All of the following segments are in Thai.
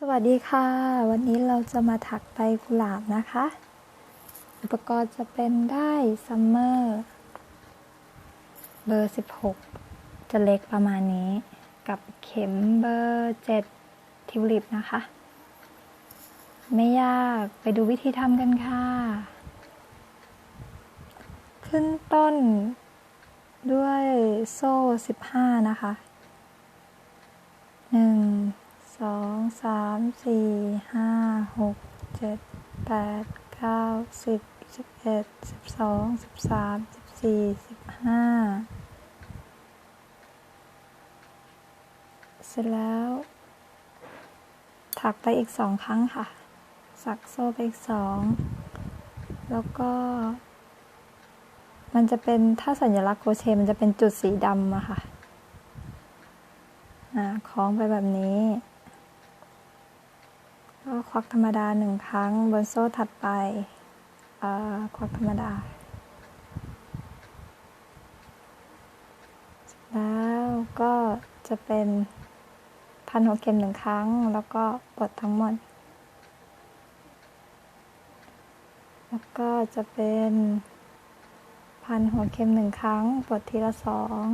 สวัสดีค่ะ วันนี้เราจะมาถักใบกุหลาบนะคะ อุปกรณ์จะเป็นได้ซัมเมอร์เบอร์ 16 จะเล็กประมาณนี้ กับเข็มเบอร์ 7 ทิวลิปนะคะ ไม่ยากไปดูวิธีทำกันค่ะ ขึ้นต้นด้วยโซ่ 15 นะคะหนึ่ง สองสามสี่ห้าหกเจ็ดแปดเก้าสิบสิบเอ็ดสิบสองสิบสามสิบสี่สิบห้าเสร็จแล้ว ถักไปอีกสองครั้งค่ะ สักโซ่ไปอีกสองแล้วก็ มันจะเป็นถ้าสัญลักษณ์โครเชต์มันจะเป็นจุดสีดำอะค่ะอ่าคล้องไปแบบนี้ ก็ควักธรรมดาหนึ่งครั้งบนโซ่ถัดไปควักธรรมดา แล้วก็จะเป็นพันหัวเข็มหนึ่งครั้ง แล้วก็ปลดทั้งหมด แล้วก็จะเป็นพันหัวเข็มหนึ่งครั้งปลดทีละสอง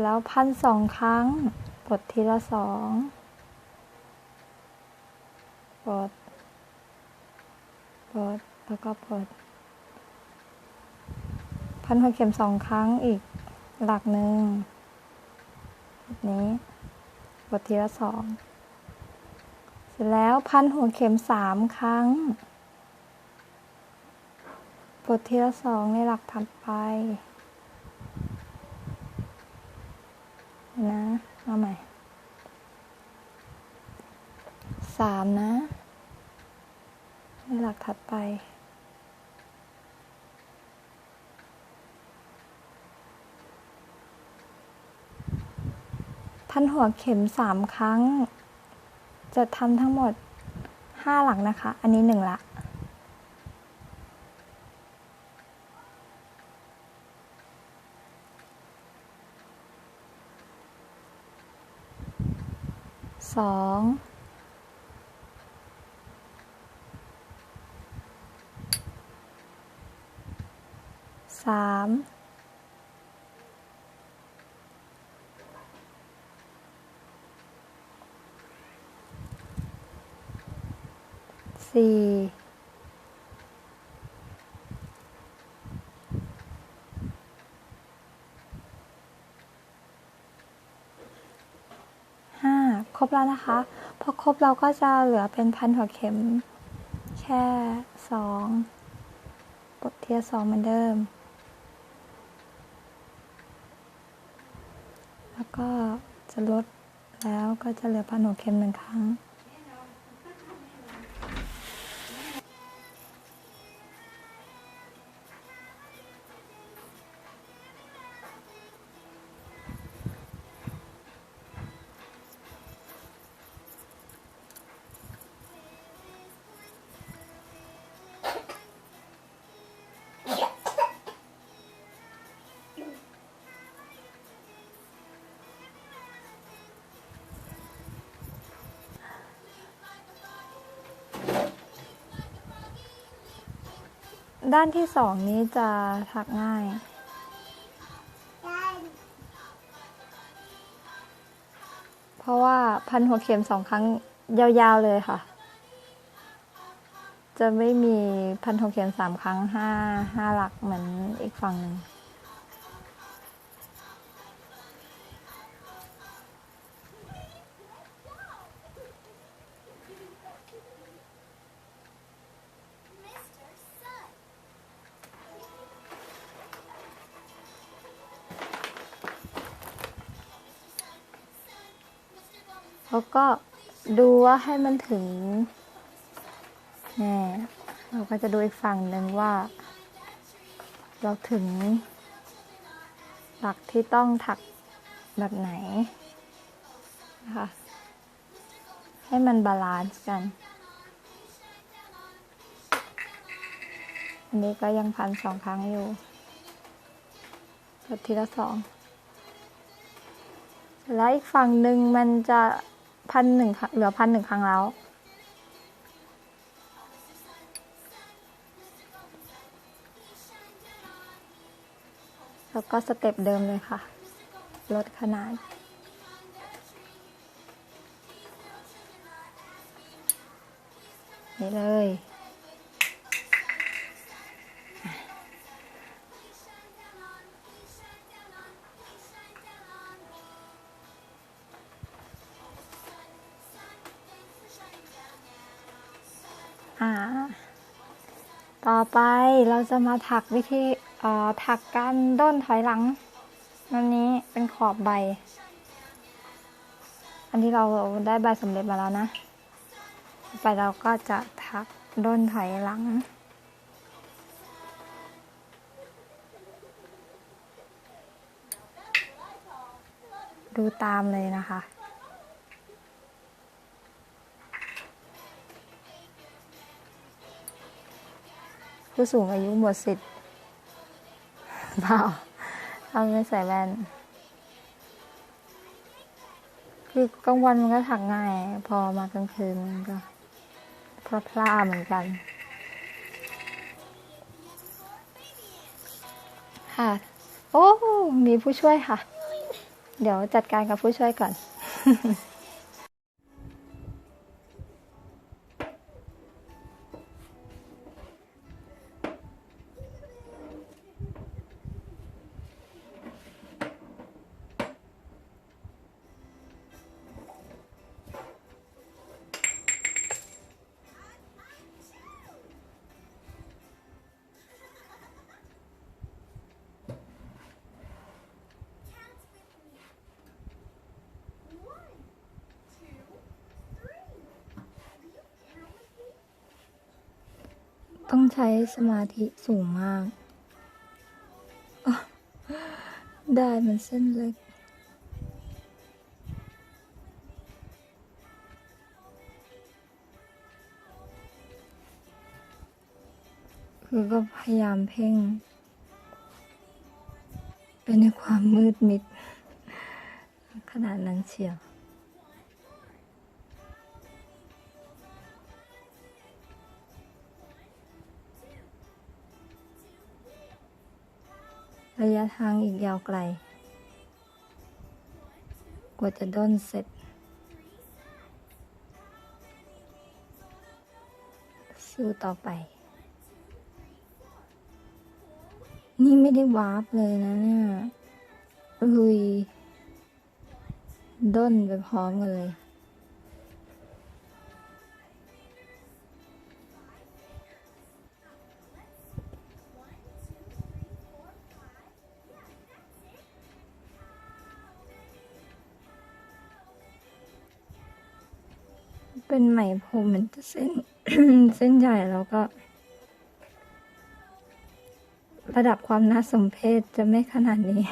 แล้วพันสองครั้ง ดทีละสองปลดปลดแล้วก็ปลดพันหัวเข็มสองครั้งอีกหลักหนึ่งแบบนี้ปลดทีละสองเสร็จแล้วพันหัวเข็มสามครั้งปลดทีละสองในหลักถัดไป นะเอาใหม่ สามนะ ในหลักถัดไปพันหัวเข็มสามครั้ง จะทำทั้งหมดห้าหลักนะคะ อันนี้หนึ่งละ สองสาม สี่ห้าครบแล้วนะคะ พอครบเราก็จะเหลือเป็นพันหัวเข็ม แค่สองปลดเทียสองเหมือนเดิม แล้วก็จะลดแล้วก็จะเหลือพันหัวเข็มหนึ่งครั้ง ด้านที่สองนี้จะถักง่ายเพราะว่าพันหัวเข็มสองครั้งยาวๆเลยค่ะ จะไม่มีพันหัวเข็มสามครั้งห้าห้าหลักเหมือนอีกฝั่งหนึ่ง แล้วก็ดูว่าให้มันถึงนี่เราก็จะดูอีกฝั่งหนึ่งว่า เราถึงหลักที่ต้องถักแบบไหนนะคะให้มันบาลานซ์กัน อันนี้ก็ยังพันสองครั้งอยู่กดทีละสอง แล้วอีกฝั่งหนึ่งมันจะ พันหนึ่งเหลือพันหนึ่งครั้งแล้ว แล้วก็สเต็ปเดิมเลยค่ะ ลดขนาดนี่เลย ต่อไปเราจะมาถักวิธีเอ่อถักการด้นถอยหลังอันนี้เป็นขอบใบ อันที่เราได้ใบสำเร็จมาแล้วนะ ไปเราก็จะถักด้นถอยหลัง ดูตามเลยนะคะ ผู้สูงอายุหมดสิทธิ์เปล่าเราไม่ใส่แว่นคือกลางวันมันก็ถักง่าย พอมากลางคืนมันก็พลาพลาดเหมือนกัน ค่ะ โอ้ มีผู้ช่วยค่ะ เดี๋ยวจัดการกับผู้ช่วยก่อน ต้องใช้สมาธิสูงมาก ได้มันเส้นเล็ก คือก็พยายามเพ่ง เป็นในความมืดมิด ขนาดนั้นเชียว ระยะทางอีกยาวไกล กว่าจะด้นเสร็จ สู้ต่อไป นี่ไม่ได้วาร์ปเลยนะเนี่ยลุยด้นไปพร้อมกันเลย เป็นไหมพรมมันจะเส้น เส้นใหญ่แล้วก็ ระดับความน่าสมเพชจะไม่ขนาดนี้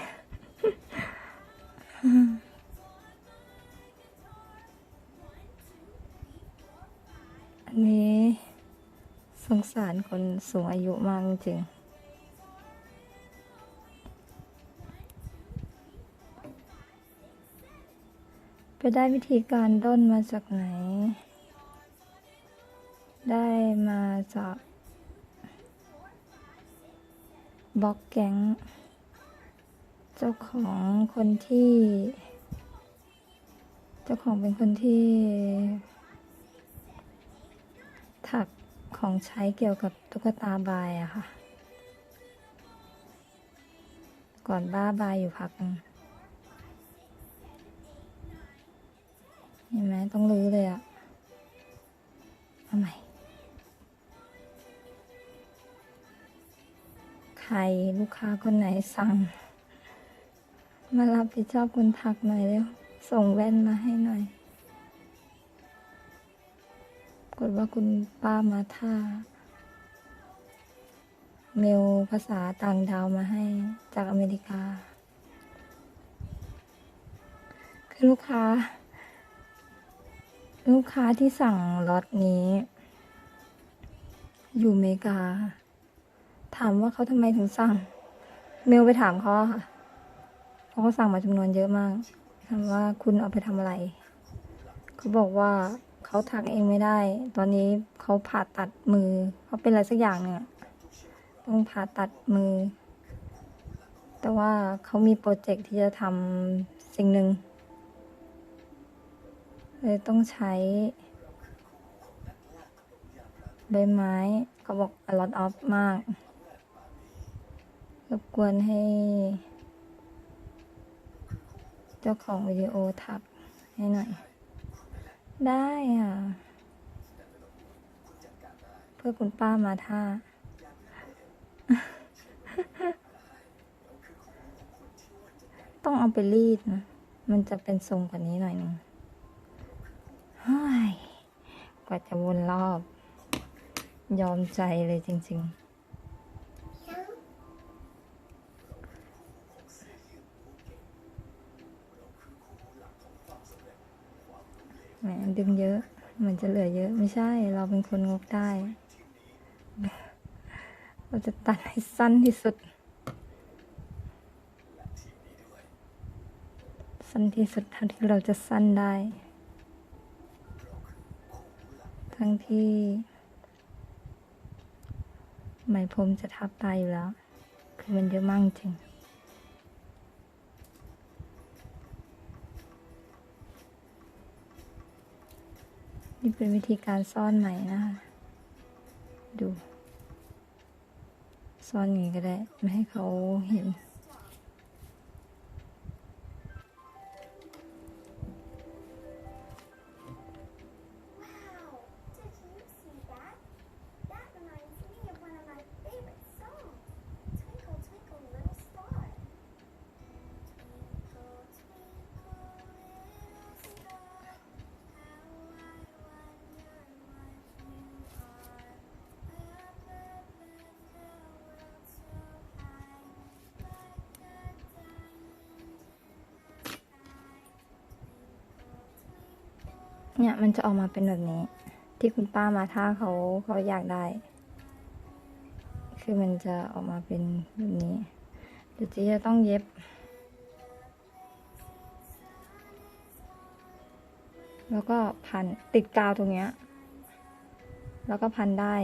อันนี้สงสารคนสูงอายุมากจริงไปได้วิธีการด้นมาจากไหน ได้มาจากบล็อกแก๊ง เจ้าของคนที่ เจ้าของเป็นคนที่ ถักของใช้เกี่ยวกับตุ๊กตาบายอะค่ะ ก่อนบ้าบายอยู่พักเห็นไหมต้องรื้อเลยอะ ใครลูกค้าคนไหนสั่ง มารับผิดชอบคนถักหน่อยเร็ว ส่งแว่นมาให้หน่อย กดว่าคุณป้ามาท่า เมลภาษาต่างดาวมาให้จากอเมริกา คือลูกค้า ลูกค้าที่สั่งล็อตนี้ อยู่อเมริกา ถามว่าเขาทำไมถึงสั่ง เมลไปถามเขาค่ะเพราะเขาสั่งมาจำนวนเยอะมากถามว่าคุณเอาไปทำอะไร เขาบอกว่าเขาถักเองไม่ได้ ตอนนี้เขาผ่าตัดมือเขาเป็นอะไรสักอย่างเนี่ยต้องผ่าตัดมือ แต่ว่าเขามีโปรเจกต์ที่จะทำสิ่งหนึ่งเลยต้องใช้ใบไม้เขาบอก a lot of มาก รบกวนให้ เจ้าของวิดีโอถักให้หน่อย ได้อะ เพื่อคุณป้ามาท่า ต้องเอาไปรีดนะ มันจะเป็นทรงกว่านี้หน่อยหนึงเฮ้ยกว่าจะวนรอบ ยอมใจเลยจริง ๆ มดึงเยอะ เหมือนจะเหลือเยอะ ไม่ใช่ เราเป็นคนงกได้ เราจะตัดให้สั้นที่สุด สั้นที่สุดเท่าที่เราจะสั้นได้ ทั้งที่ ไหมพรมจะทับตายอยู่แล้ว คือมันเยอะมากจริง นี่เป็นวิธีการซ่อนใหมนะคะ ดู ซ่อนอย่างนี้ก็ได้ ไม่ให้เขาเห็น เนี่ยมันจะออกมาเป็นแบบนี้ ที่คุณป้ามาท่าเขาเขาอยากได้ คือมันจะออกมาเป็นแบบนี้เดี๋ยวจีจะต้องเย็บ แล้วก็พันติดกาวตรงเนี้ย แล้วก็พันได้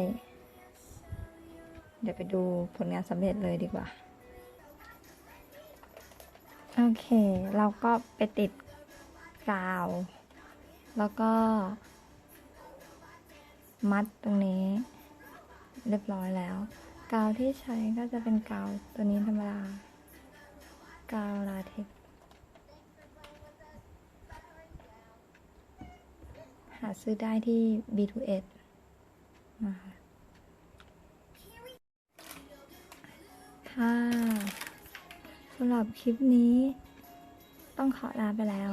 เดี๋ยวไปดูผลงานสำเร็จเลยดีกว่า โอเค เราก็ไปติดกาว แล้วก็ มัดตรงนี้ เรียบร้อยแล้ว กาวที่ใช้ก็จะเป็นกาวตัวนี้ธรรมดากาวลาเท็กหาซื้อได้ที่ B2S นะคะค่ะสำหรับคลิปนี้ต้องขอลาไปแล้ว